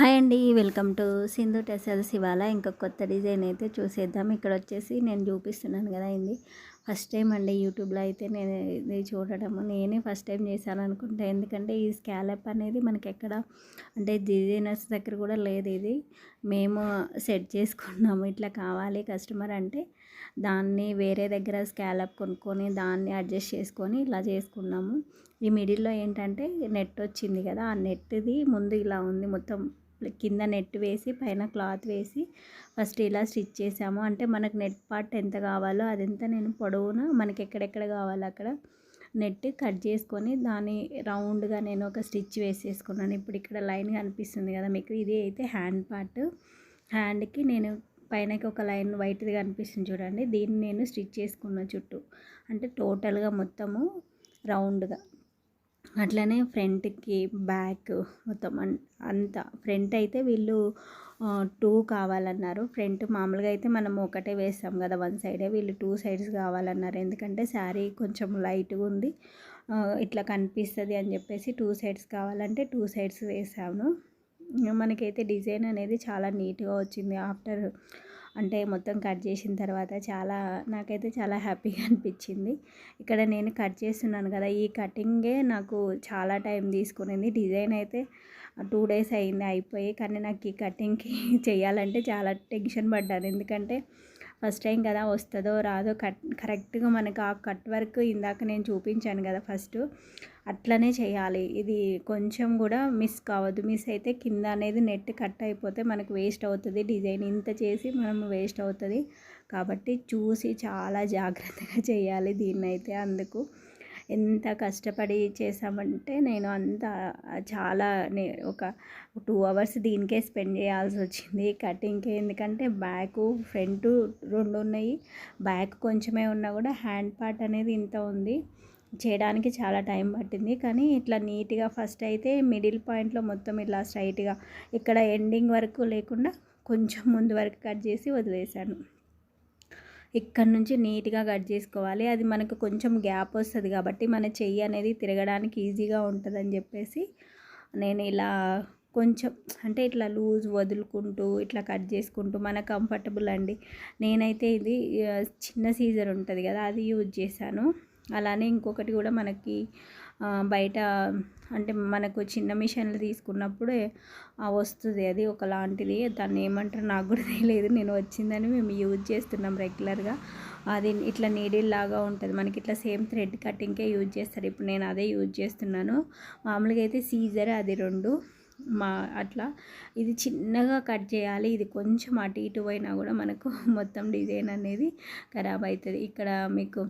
Hi అండి welcome to Sindhu టెసల్ ఇవాళ ఇంకా కొత్త డిజైన్ అయితే చూసేద్దాం. ఇక్కడ వచ్చేసి నేను చూపిస్తున్నాను కదా ఇది ఫస్ట్ టైం అండి యూట్యూబ్లో అయితే నేను ఇది చూడడము నేనే ఫస్ట్ టైం చేశాను అనుకుంటా ఎందుకంటే ఈ స్కాలప్ అనేది మనకి ఎక్కడ అంటే డిజైనర్స్ దగ్గర కూడా లేదు ఇది. మేము సెట్ చేసుకున్నాము. ఇట్లా కావాలి కస్టమర్ అంటే దాన్ని వేరే దగ్గర స్కాలప్ కొనుక్కొని దాన్ని అడ్జస్ట్ చేసుకొని ఇలా చేసుకున్నాము. ఈ మిడిల్లో ఏంటంటే నెట్ వచ్చింది కదా. ఆ నెట్ది ముందు ఇలా ఉంది మొత్తం కింద నెట్ వేసి పైన క్లాత్ వేసి ఫస్ట్ ఇలా స్టిచ్ చేసాము. అంటే మనకు నెట్ పార్ట్ ఎంత కావాలో అదంతా నేను పొడవున మనకి ఎక్కడెక్కడ కావాలో అక్కడ నెట్ కట్ చేసుకొని దాని రౌండ్గా నేను ఒక స్టిచ్ వేసేసుకున్నాను. ఇప్పుడు ఇక్కడ లైన్ కనిపిస్తుంది కదా మీకు ఇది అయితే హ్యాండ్ పార్ట్. హ్యాండ్కి నేను పైనకి ఒక లైన్ వైట్ది కనిపిస్తుంది చూడండి. దీన్ని నేను స్టిచ్ చేసుకున్న చుట్టూ అంటే టోటల్గా మొత్తము రౌండ్గా. అట్లనే ఫ్రంట్కి బ్యాక్ మొత్తం అంతా. ఫ్రంట్ అయితే వీళ్ళు టూ కావాలన్నారు. ఫ్రంట్ మామూలుగా అయితే మనం ఒకటే వేస్తాం కదా వన్ సైడే. వీళ్ళు టూ సైడ్స్ కావాలన్నారు. ఎందుకంటే శారీ కొంచెం లైట్గా ఉంది. ఇట్లా కనిపిస్తుంది అని చెప్పేసి టూ సైడ్స్ కావాలంటే టూ సైడ్స్ వేసాను. మనకైతే డిజైన్ అనేది చాలా నీట్గా వచ్చింది ఆఫ్టర్ అంటే మొత్తం కట్ చేసిన తర్వాత చాలా నాకైతే చాలా హ్యాపీగా అనిపించింది. ఇక్కడ నేను కట్ చేస్తున్నాను కదా ఈ కటింగే నాకు చాలా టైం తీసుకునింది. డిజైన్ అయితే టూ డేస్ అయింది అయిపోయి కానీ నాకు ఈ కటింగ్కి చేయాలంటే చాలా టెన్షన్ పడ్డాను. ఎందుకంటే ఫస్ట్ టైం కదా వస్తుందో రాదో కట్ కరెక్ట్గా మనకు ఆ కట్ వర్క్ ఇందాక నేను చూపించాను కదా ఫస్ట్. అట్లనే చేయాలి. ఇది కొంచెం కూడా మిస్ కావద్దు. మిస్ అయితే కింద అనేది నెట్ కట్ అయిపోతే మనకు వేస్ట్ అవుతుంది. డిజైన్ ఇంత చేసి మనం వేస్ట్ అవుతుంది. కాబట్టి చూసి చాలా జాగ్రత్తగా చేయాలి దీన్ని అయితే అందుకు. ఎంత కష్టపడి చేసామంటే నేను అంత చాలా నే ఒక టూ అవర్స్ దీనికే స్పెండ్ చేయాల్సి వచ్చింది. కటింగ్కి ఎందుకంటే బ్యాక్ ఫ్రంట్ రెండు ఉన్నాయి. బ్యాక్ కొంచెమే ఉన్నా కూడా హ్యాండ్ పార్ట్ అనేది ఇంత ఉంది. చేయడానికి చాలా టైం పట్టింది. కానీ ఇట్లా నీట్గా ఫస్ట్ అయితే మిడిల్ పాయింట్లో మొత్తం ఇట్లా స్ట్రైట్గా ఇక్కడ ఎండింగ్ వరకు లేకుండా కొంచెం ముందు వరకు కట్ చేసి వదిలేశాను ఇక్కడ నుంచి నీట్గా కట్ చేసుకోవాలి. అది మనకు కొంచెం గ్యాప్ వస్తుంది కాబట్టి మన చెయ్యి అనేది తిరగడానికి ఈజీగా ఉంటుందని చెప్పేసి నేను ఇలా కొంచెం అంటే ఇట్లా లూజ్ వదులుకుంటూ ఇట్లా కట్ చేసుకుంటూ మన కంఫర్టబుల్ అండి. నేనైతే ఇది చిన్న సీజర్ ఉంటుంది కదా అది యూజ్ చేశాను. అలానే ఇంకొకటి కూడా మనకి బయట అంటే మనకు చిన్న మిషన్లు తీసుకున్నప్పుడు వస్తుంది అది ఒకలాంటిది. దాన్ని ఏమంటారు? నాకు కూడా తెలియదు. నేను వచ్చిందని మేము యూజ్ చేస్తున్నాం రెగ్యులర్గా. అది ఇట్లా నీడిల్ లాగా ఉంటుంది. మనకి ఇట్లా సేమ్ థ్రెడ్ కటింగ్కే యూజ్ చేస్తారు. ఇప్పుడు నేను అదే యూజ్ చేస్తున్నాను. మామూలుగా అయితే సీజర్ అది రెండు. మా అట్లా. ఇది చిన్నగా కట్ చేయాలి. ఇది కొంచెం అటు ఇటు పోయినా కూడా మనకు మొత్తం డిజైన్ అనేది ఖరాబ్ అవుతుంది. ఇక్కడ మీకు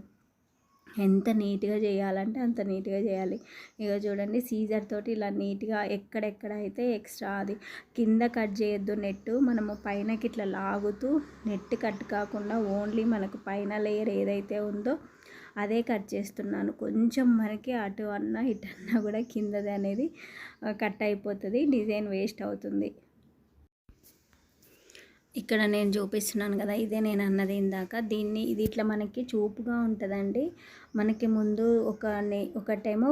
ఎంత నీట్గా చేయాలంటే అంత నీట్గా చేయాలి. ఇక చూడండి సీజర్ తోటి ఇలా నీట్గా ఎక్కడెక్కడ అయితే ఎక్స్ట్రా అది కింద కట్ చేయొద్దు నెట్ మనము పైనకి ఇట్లా లాగుతూ నెట్ కట్ కాకుండా ఓన్లీ మనకు పైన లేయర్ ఏదైతే ఉందో అదే కట్ చేస్తున్నాను. కొంచెం మనకి అటు అన్నా ఇటు అన్నా కూడా కిందది అనేది కట్ అయిపోతుంది. డిజైన్ వేస్ట్ అవుతుంది. ఇక్కడ నేను చూపిస్తున్నాను కదా ఇదే నేను అన్నది ఇందాక. దీన్ని ఇది ఇట్లా మనకి చూపుగా ఉంటుందండి. మనకి ముందు ఒక ఒకటేమో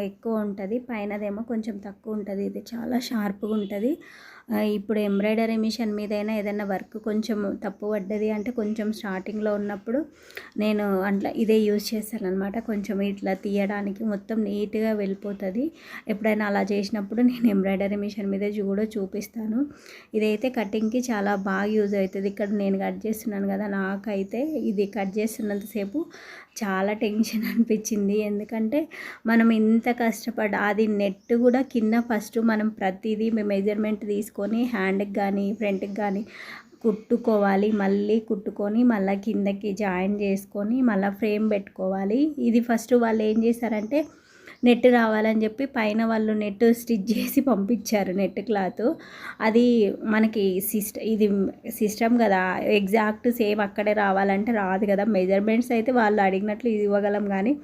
ఎక్కువ ఉంటుంది పైనదేమో కొంచెం తక్కువ ఉంటుంది. ఇది చాలా షార్ప్గా ఉంటుంది. ఇప్పుడు ఎంబ్రాయిడరీ మిషన్ మీదైనా ఏదైనా వర్క్ కొంచెం తప్పు పడ్డది అంటే కొంచెం స్టార్టింగ్లో ఉన్నప్పుడు నేను అట్లా ఇదే యూజ్ చేస్తాను అనమాట కొంచెం ఇట్లా తీయడానికి మొత్తం నీట్గా వెళ్ళిపోతుంది. ఎప్పుడైనా అలా చేసినప్పుడు నేను ఎంబ్రాయిడరీ మిషన్ మీద కూడా చూపిస్తాను. ఇదైతే కటింగ్కి చాలా బాగా యూజ్ అవుతుంది ఇక్కడ నేను కట్ చేస్తున్నాను కదా నాకైతే ఇది కట్ చేస్తున్నంతసేపు చాలా టెన్షన్ అనిపించింది. ఎందుకంటే మనం ఇంత కష్టపడ్డా అది నెట్ కూడా కింద ఫస్ట్ మనం ప్రతిదీ మెజర్మెంట్ తీసుకు తీసుకొని హ్యాండ్కి కానీ ఫ్రంట్కి కానీ కుట్టుకోవాలి. మళ్ళీ కుట్టుకొని మళ్ళీ కిందకి జాయిన్ చేసుకొని మళ్ళీ ఫ్రేమ్ పెట్టుకోవాలి. ఇది ఫస్ట్ వాళ్ళు ఏం చేశారంటే నెట్ రావాలని చెప్పి పైన వాళ్ళు నెట్ స్టిచ్ చేసి పంపించారు నెట్ క్లాత్. అది మనకి సిస్ట ఇది సిస్టమ్ కదా ఎగ్జాక్ట్ సేమ్ అక్కడే రావాలంటే రాదు కదా. మెజర్మెంట్స్ అయితే వాళ్ళు అడిగినట్లు ఇవ్వగలం కానీ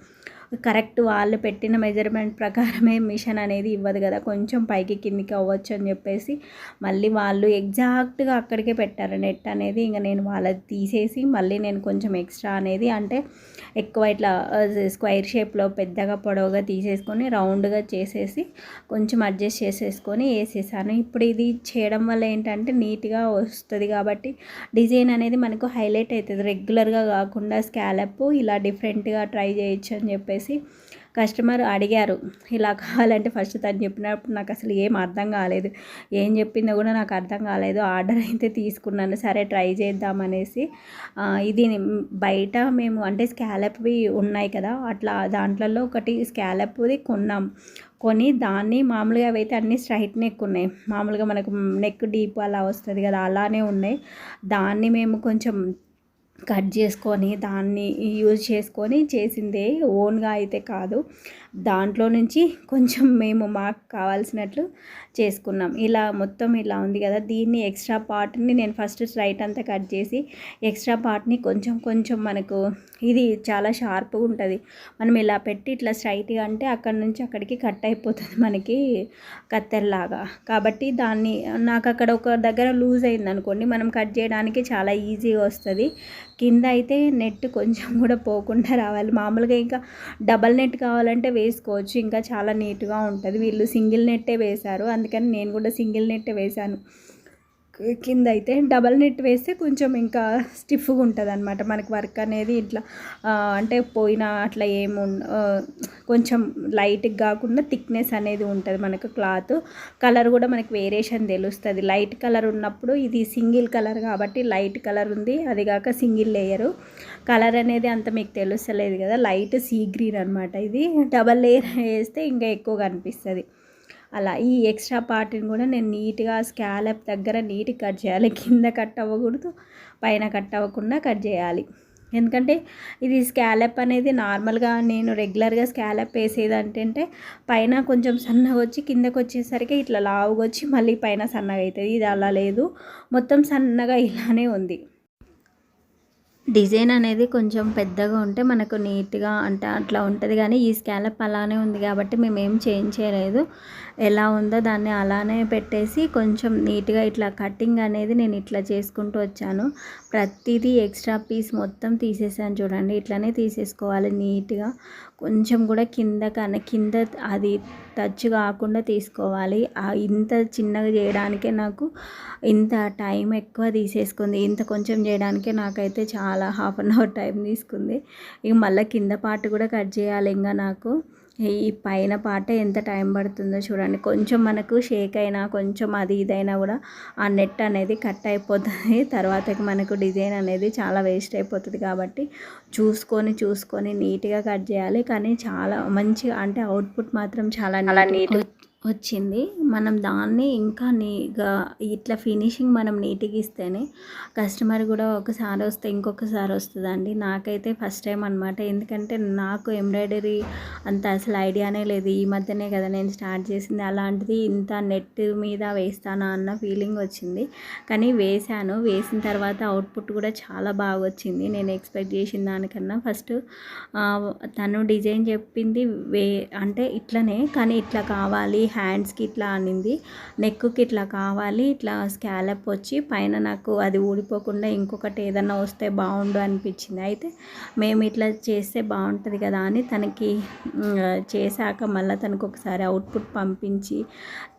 కరెక్ట్ వాళ్ళు పెట్టిన మెజర్మెంట్ ప్రకారమే మిషన్ అనేది ఇవ్వదు కదా. కొంచెం పైకి కిందికి అవ్వచ్చు అని చెప్పేసి మళ్ళీ వాళ్ళు ఎగ్జాక్ట్గా అక్కడికే పెట్టారు. నెట్ అనేది ఇంకా నేను వాళ్ళది తీసేసి మళ్ళీ నేను కొంచెం ఎక్స్ట్రా అనేది అంటే ఎక్కువ ఇట్లా స్క్వైర్ షేప్లో పెద్దగా పొడవుగా తీసేసుకొని రౌండ్గా చేసేసి కొంచెం అడ్జస్ట్ చేసేసుకొని వేసేసాను. ఇప్పుడు ఇది చేయడం వల్ల ఏంటంటే నీట్గా వస్తుంది కాబట్టి డిజైన్ అనేది మనకు హైలైట్ అవుతుంది రెగ్యులర్గా కాకుండా స్కాలప్ ఇలా డిఫరెంట్గా ట్రై చేయొచ్చు అని చెప్పేసి కస్టమర్ అడిగారు ఇలా కావాలంటే ఫస్ట్ తను చెప్పినప్పుడు నాకు అసలు ఏం అర్థం కాలేదు. ఏం చెప్పిందో కూడా నాకు అర్థం కాలేదు. ఆర్డర్ అయితే తీసుకున్నాను సరే ట్రై చేద్దామనేసి ఇది బయట మేము అంటే స్కాలప్వి ఉన్నాయి కదా అట్లా దాంట్లలో ఒకటి స్కాలప్ది కొన్నాం. కొని దాన్ని మామూలుగా అవైతే అన్ని స్ట్రైట్ నెక్ ఉన్నాయి. మామూలుగా మనకు నెక్ డీప్ అలా వస్తుంది కదా అలానే ఉన్నాయి. దాన్ని మేము కొంచెం కట్ చేసుకొని దాన్ని యూజ్ చేసుకొని చేసిందే ఓన్గా అయితే కాదు. దాంట్లో నుంచి కొంచెం మేము మాకు కావాల్సినట్లు చేసుకున్నాం. ఇలా మొత్తం ఇలా ఉంది కదా దీన్ని ఎక్స్ట్రా పార్ట్ని నేను ఫస్ట్ స్ట్రైట్ అంతా కట్ చేసి ఎక్స్ట్రా పార్ట్ని కొంచెం కొంచెం మనకు ఇది చాలా షార్ప్గా ఉంటుంది. మనం ఇలా పెట్టి ఇట్లా స్ట్రైట్గా అంటే అక్కడ నుంచి అక్కడికి కట్ అయిపోతుంది మనకి కత్తెరలాగా. కాబట్టి దాన్ని నాకు అక్కడ ఒక దగ్గర లూజ్ అయింది అనుకోండి మనం కట్ చేయడానికి చాలా ఈజీగా వస్తుంది. కింద అయితే నెట్ కొంచెం కూడా పోకుండా రావాలి. మామూలుగా ఇంకా డబల్ నెట్ కావాలంటే వేసుకోవచ్చు. ఇంకా చాలా నీట్గా ఉంటుంది. వీళ్ళు సింగిల్ నెట్టే వేశారు. అందుకని నేను కూడా సింగిల్ నెట్ వేశాను. కింద అయితే డబల్ నెట్ వేస్తే కొంచెం ఇంకా స్టిఫ్గా ఉంటుంది అనమాట మనకి వర్క్ అనేది ఇట్లా అంటే పోయిన అట్లా ఏమి కొంచెం లైట్గా కాకుండా థిక్నెస్ అనేది ఉంటుంది మనకు క్లాత్. కలర్ కూడా మనకి వేరియేషన్ తెలుస్తుంది. లైట్ కలర్ ఉన్నప్పుడు ఇది సింగిల్ కలర్ కాబట్టి లైట్ కలర్ ఉంది అది కాక సింగిల్ లేయరు. కలర్ అనేది అంత మీకు తెలుస్తలేదు కదా లైట్ సీ గ్రీన్ అనమాట ఇది. డబల్ లేయర్ వేస్తే ఇంకా ఎక్కువ కనిపిస్తుంది అలా ఈ ఎక్స్ట్రా పార్ట్ని కూడా నేను నీట్గా స్కాలప్ దగ్గర నీట్గా కట్ చేయాలి. కింద కట్ అవ్వకూడదు పైన కట్ అవ్వకుండా కట్ చేయాలి. ఎందుకంటే ఇది స్కాలప్ అనేది నార్మల్గా నేను రెగ్యులర్గా స్కాలప్ వేసేది అంటే పైన కొంచెం సన్నగా వచ్చి కిందకు వచ్చేసరికి ఇట్లా లావుగా వచ్చి మళ్ళీ పైన సన్నగా అవుతుంది. ఇది అలా లేదు. మొత్తం సన్నగా ఇలానే ఉంది. డిజైన్ అనేది కొంచెం పెద్దగా ఉంటే మనకు నీట్గా అంటే అట్లా ఉంటుంది. కానీ ఈ స్కాలప్ అలానే ఉంది కాబట్టి మేము ఏం చేంజ్ చేయలేదు. ఎలా ఉందో దాన్ని అలానే పెట్టేసి కొంచెం నీట్గా ఇట్లా కటింగ్ అనేది నేను ఇట్లా చేసుకుంటూ వచ్చాను. ప్రతిదీ ఎక్స్ట్రా పీస్ మొత్తం తీసేసాను చూడండి. ఇట్లానే తీసేసుకోవాలి నీట్గా. కొంచెం కూడా కింద కన కింద అది టచ్ కాకుండా తీసుకోవాలి. ఇంత చిన్నగా చేయడానికే నాకు ఇంత టైం ఎక్కువ తీసేసుకుంది. ఇంత కొంచెం చేయడానికే నాకైతే చాలా హాఫ్ అన్ అవర్ టైం తీసుకుంది. ఇక మళ్ళీ కింద పార్ట్ కూడా కట్ చేయాలి. ఇంకా నాకు ఈ పైన పాట ఎంత టైం పడుతుందో చూడండి. కొంచెం మనకు షేక్ అయినా కొంచెం అది ఇదైనా కూడా ఆ నెట్ అనేది కట్ అయిపోతుంది. తర్వాతకి మనకు డిజైన్ అనేది చాలా వేస్ట్ అయిపోతుంది కాబట్టి చూసుకొని చూసుకొని నీట్గా కట్ చేయాలి. కానీ చాలా మంచిగా అంటే అవుట్పుట్ మాత్రం చాలా నీట్ వచ్చింది. మనం దాన్ని ఇంకా నీగా ఇట్లా ఫినిషింగ్ మనం నీట్గా ఇస్తేనే కస్టమర్ కూడా ఒకసారి వస్తే ఇంకొకసారి వస్తుందండి. నాకైతే ఫస్ట్ టైం అనమాట ఎందుకంటే నాకు ఎంబ్రాయిడరీ అంత అసలు ఐడియానే లేదు. ఈ మధ్యనే కదా నేను స్టార్ట్ చేసింది. అలాంటిది ఇంత నెట్ మీద వేస్తానా అన్న ఫీలింగ్ వచ్చింది. కానీ వేశాను. వేసిన తర్వాత అవుట్పుట్ కూడా చాలా బాగా వచ్చింది. నేను ఎక్స్పెక్ట్ చేసిన దానికన్నా ఫస్ట్ తను డిజైన్ చెప్పింది వే అంటే ఇట్లనే. కానీ ఇట్లా కావాలి హ్యాండ్స్కి ఇట్లా అనింది. నెక్కి ఇట్లా కావాలి ఇట్లా స్కాలప్ వచ్చి పైన నాకు అది ఊడిపోకుండా ఇంకొకటి ఏదన్నా వస్తే బాగుండు అనిపించింది. అయితే మేము ఇట్లా చేస్తే బాగుంటుంది కదా అని తనకి చేశాక మళ్ళీ తనకు ఒకసారి అవుట్పుట్ పంపించి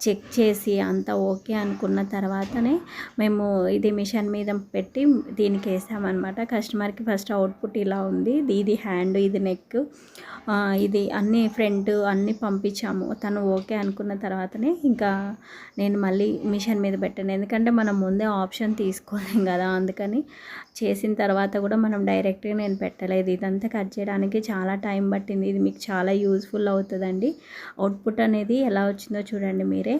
చెక్ చేసి అంతా ఓకే అనుకున్న తర్వాతనే మేము ఇది మిషన్ మీద పెట్టి దీనికి వేసామన్నమాట. కస్టమర్కి ఫస్ట్ అవుట్పుట్ ఇలా ఉంది. ఇది- హ్యాండ్ ఇది నెక్ ఇది అన్ని ఫ్రంట్ అన్నీ పంపించాము. తను ఓకే అనుకున్న తర్వాతనే ఇంకా నేను మళ్ళీ మిషన్ మీద పెట్టాను. ఎందుకంటే మనం ముందే ఆప్షన్ తీసుకోలేం కదా అందుకని చేసిన తర్వాత కూడా మనం డైరెక్ట్గా నేను పెట్టలేదు. ఇదంతా కట్ చేయడానికి చాలా టైం పట్టింది. ఇది మీకు చాలా యూస్ఫుల్ అవుతుందండి. అవుట్పుట్ అనేది ఎలా వచ్చిందో చూడండి మీరే.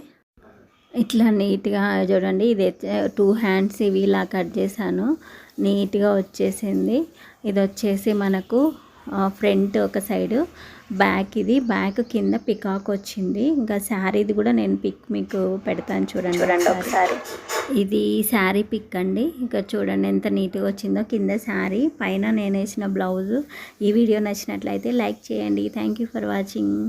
ఇట్లా నీట్గా చూడండి. ఇది టూ హ్యాండ్స్ ఇవి ఇలా కట్ చేశాను. నీట్గా వచ్చేసింది. ఇది వచ్చేసి మనకు ఫ్రంట్ ఒక సైడు బ్యాక్ ఇది. బ్యాక్ కింద పికాక్ వచ్చింది. ఇంకా శారీది కూడా నేను పిక్ మీకు పెడతాను చూడండి చూడండి ఒకసారి. ఇది శారీ పిక్ అండి. ఇంకా చూడండి ఎంత నీట్గా వచ్చిందో కింద శారీ. పైన నేను వేసిన బ్లౌజు. ఈ వీడియో నచ్చినట్లయితే లైక్ చేయండి. Thank you for watching